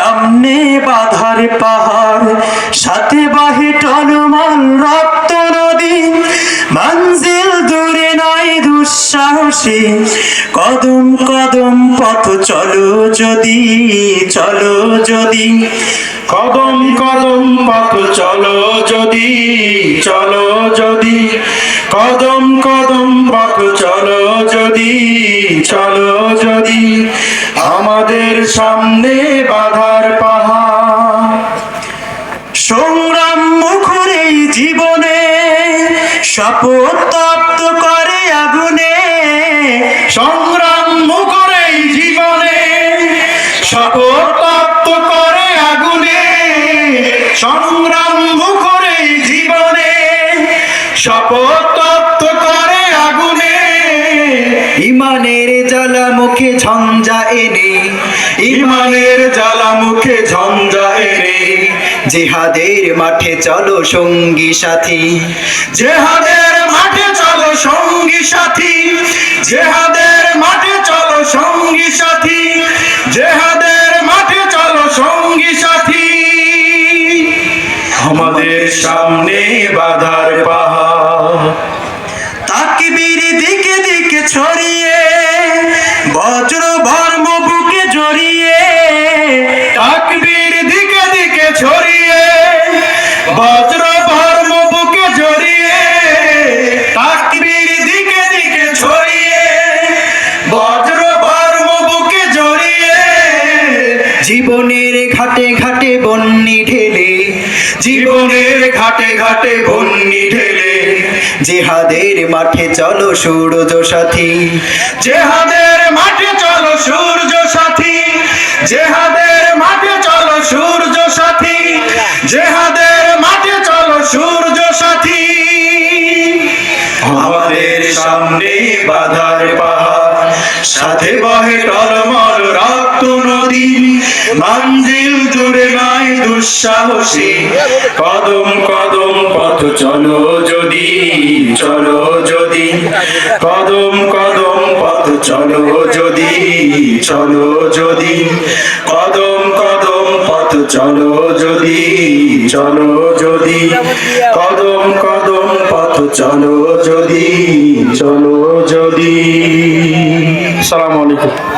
সামনে বাধার পাহাড়, সাথে বাহে টলমল রক্ত নদী। মঞ্জিল দূরে নয় দুঃসাহসী। কদম কদম পথ চলো যদি চলো যদি। কদম কদম পথ চলো যদি চলো যদি। কদম কদম পথ চলো যদি চলো যদি। আমাদের সামনে বাধার পাহাড়। সংগ্রাম মুখর এই জীবনে, শপথ তপ্ত করে আগুনে। সংগ্রাম মুখর এই জীবনে, শপথ প্রাপ্ত করে আগুনে। সংগ্রাম মুখর এই জীবনে, শপথ ইমানের জ্বালা মুখে ঝঞ্ঝা এনে, ইমানের জ্বালা মুখে ঝঞ্ঝা এনে, জেহাদের মাঠে চলো সঙ্গী সাথী। জেহাদের মাঠে চলো সঙ্গী সাথী। জেহাদের মাঠে চলো সঙ্গী সাথী। জেহাদের মাঠে চলো সঙ্গী সাথী। আমাদের সামনে বাধার পাহাড়। জীবনের ঘাটে ঘাটে বন্যি ঢেলে, জীবনের ঘাটে ঘাটে বন্যি ঢেলে, জেহাদের মাঠে চলো সূর্য সাথী, জেহাদের মাঠে চলো সূর্য সাথী, জেহাদের মাঠে চলো সূর্য সাথী, জেহাদের মাঠে চলো সূর্য সাথী। আমাদের সামনে বাধার পাহাড়, সাথে বহে টলমল রক্ত নদী। মঞ্জিল দূরে নাই দুঃসাহসী। কদম কদম, পথ চলো যদি চলো যদি। কদম কদম, পথ চলো যদি চলো যদি। কদম কদম, পথ চলো যদি চলো যদি। কদম কদম, পথ চলো যদি চলো যদি। সালাম আলাইকুম।